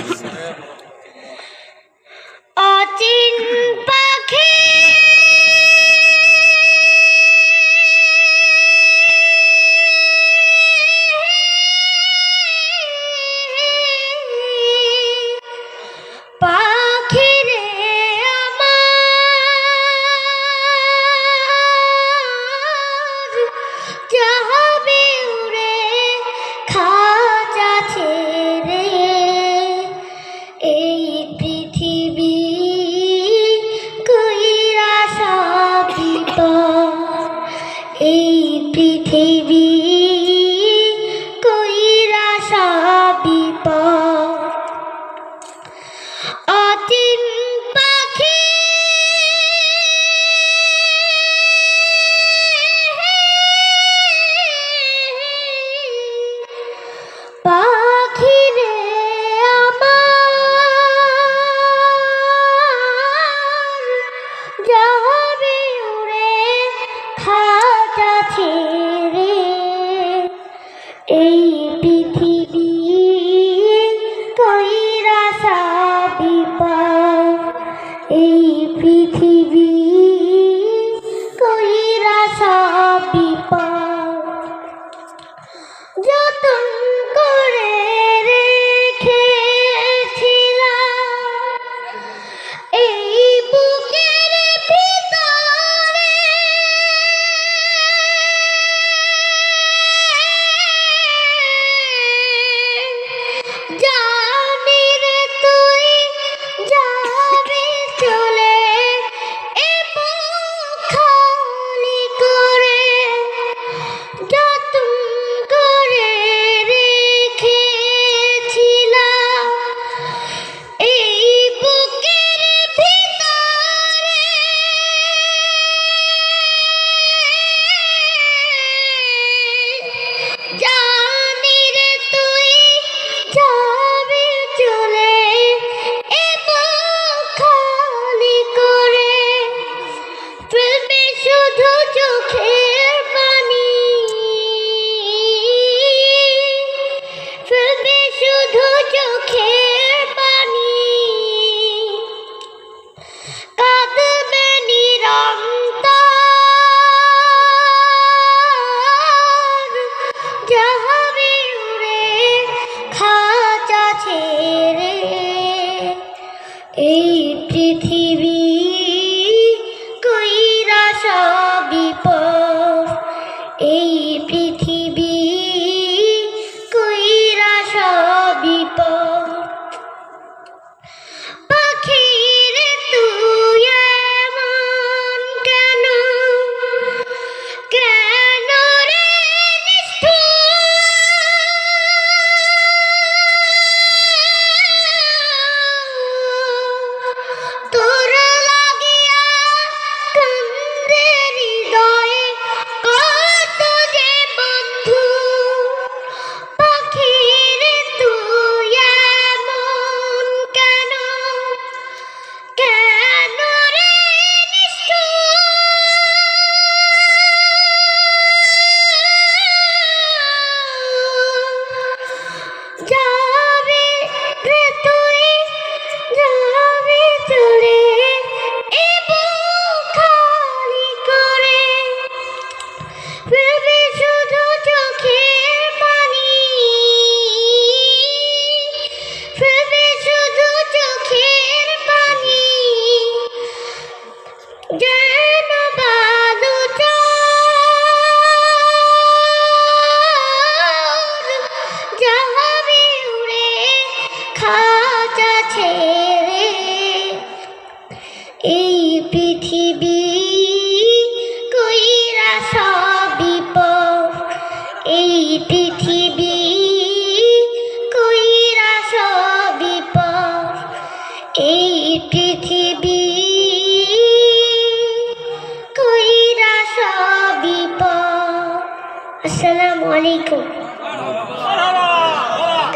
Yeah. এই পৃথিবী কইরা সবিপ এই পৃথিবী কইরা সবিপ এই পৃথিবী কইরা সবিপ আসসালামু আলাইকুম।